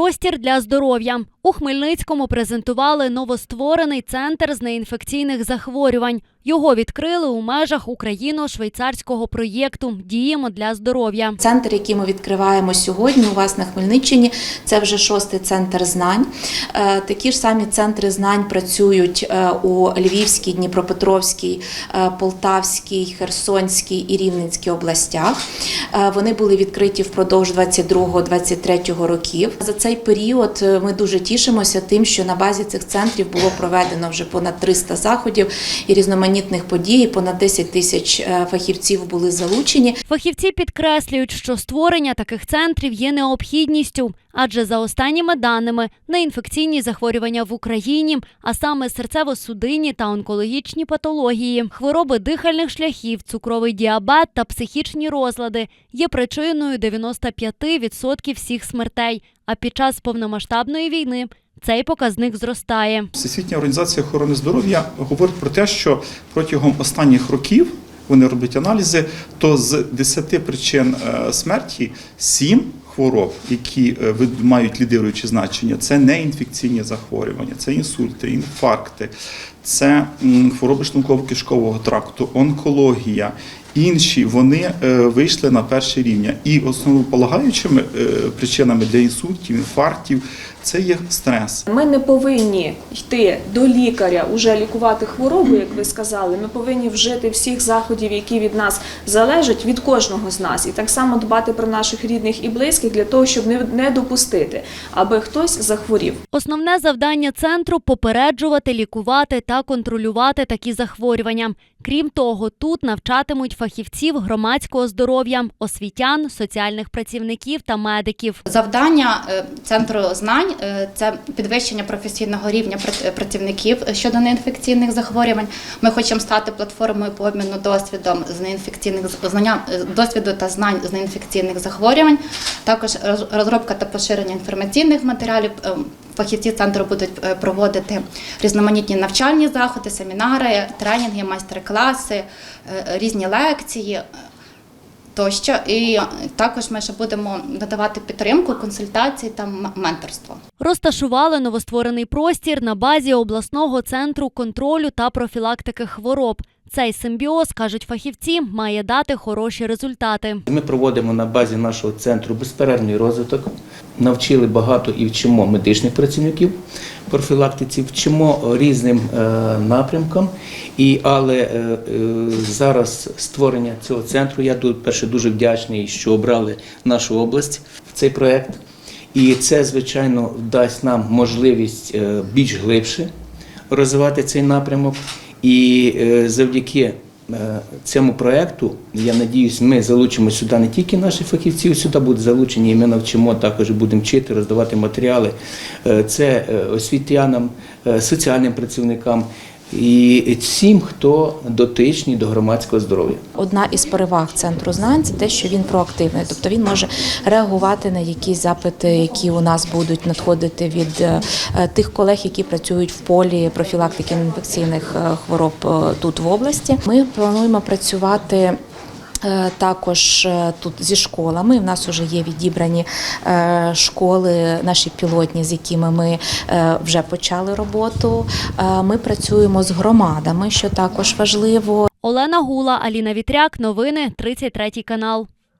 Простір для здоров'я у Хмельницькому презентували новостворений центр з неінфекційних захворювань. Його відкрили у межах україно-швейцарського проєкту Діємо для здоров'я. Центр, який ми відкриваємо сьогодні у вас на Хмельниччині, це вже шостий центр знань. Е, Такі ж самі центри знань працюють е, у Львівській, Дніпропетровській, е, Полтавській, Херсонській і Рівненській областях. Вони були відкриті впродовж 22-23 років. За цей період ми дуже тішимося тим, що на базі цих центрів було проведено вже понад 300 заходів і різноманітних подій. Понад 10 тисяч е, фахівців були залучені. Фахівці підкреслюють, що створення таких центрів є необхідністю, адже за останніми даними неінфекційні захворювання в Україні, а саме серцево-судинні та онкологічні патології, хвороби дихальних шляхів, цукровий діабет та психічні розлади є причиною 95% всіх смертей. А під час повномасштабної війни цей показник зростає. Всесвітня організація охорони здоров'я говорить про те, що протягом останніх років вони роблять аналізи, то з 10 причин е, смерті 7 хвороб, які е, мають лідируюче значення, це неінфекційні захворювання, це інсульти, інфаркти, це хвороби шлунково-кишкового тракту, онкологія. Інші вони е, вийшли на перший рівня. І основополагаючими е, причинами для інсультів, інфарктів це є стрес. Ми не повинні йти до лікаря уже лікувати хворобу, як ви сказали. Ми повинні вжити всіх заходів, які від нас залежать від кожного з нас, і так само дбати про наших рідних і близьких для того, щоб не, не допустити, аби хтось захворів. Основне завдання центру попереджувати, лікувати та контролювати такі захворювання. Крім того, тут навчатимуть фахівців громадського здоров'я, освітян, соціальних працівників та медиків. Завдання е, центру знань е, це підвищення професійного рівня е, працівників щодо неінфекційних захворювань. Ми хочемо стати платформою по обміну досвідом з неінфекційних знання досвіду та знань з неінфекційних захворювань. Також роз- розробка та поширення інформаційних матеріалів. Фахівці центру будуть е, проводити різноманітні навчальні заходи, семінари, тренінги, майстер-класи, е, різні лекції тощо. І також ми ще будемо надавати підтримку, консультації та менторство. Розташували новостворений простір на базі обласного центру контролю та профілактики хвороб. Цей симбіоз, кажуть фахівці, має дати хороші результати. Ми проводимо на базі нашого центру безперервний розвиток. Навчили багато і вчимо медичних працівників профілактиці, вчимо різним е, напрямкам. І, але е, е, зараз створення цього центру, я перше дуже вдячний, що обрали нашу область в цей проект. І це, звичайно, дасть нам можливість більш глибше розвивати цей напрямок. І завдяки цьому проекту, я надіюсь, ми залучимо сюди не тільки наших фахівців, сюди будуть залучені, і ми навчимо також будемо вчити, роздавати матеріали. Е, Це е, освітянам, е, соціальним працівникам і всім, хто дотичний до громадського здоров'я. Одна із переваг центру знань це те, що він проактивний, тобто він може реагувати на якісь запити, які у нас будуть надходити від е, тих колег, які працюють в полі профілактики інфекційних е, хвороб е, тут в області. Ми плануємо працювати. Е, Також е, тут зі школами в нас вже є відібрані е, школи, наші пілотні, з якими ми вже почали роботу. Ми працюємо з громадами, що також важливо. Олена Гула, Аліна Вітряк. Новини 33 канал.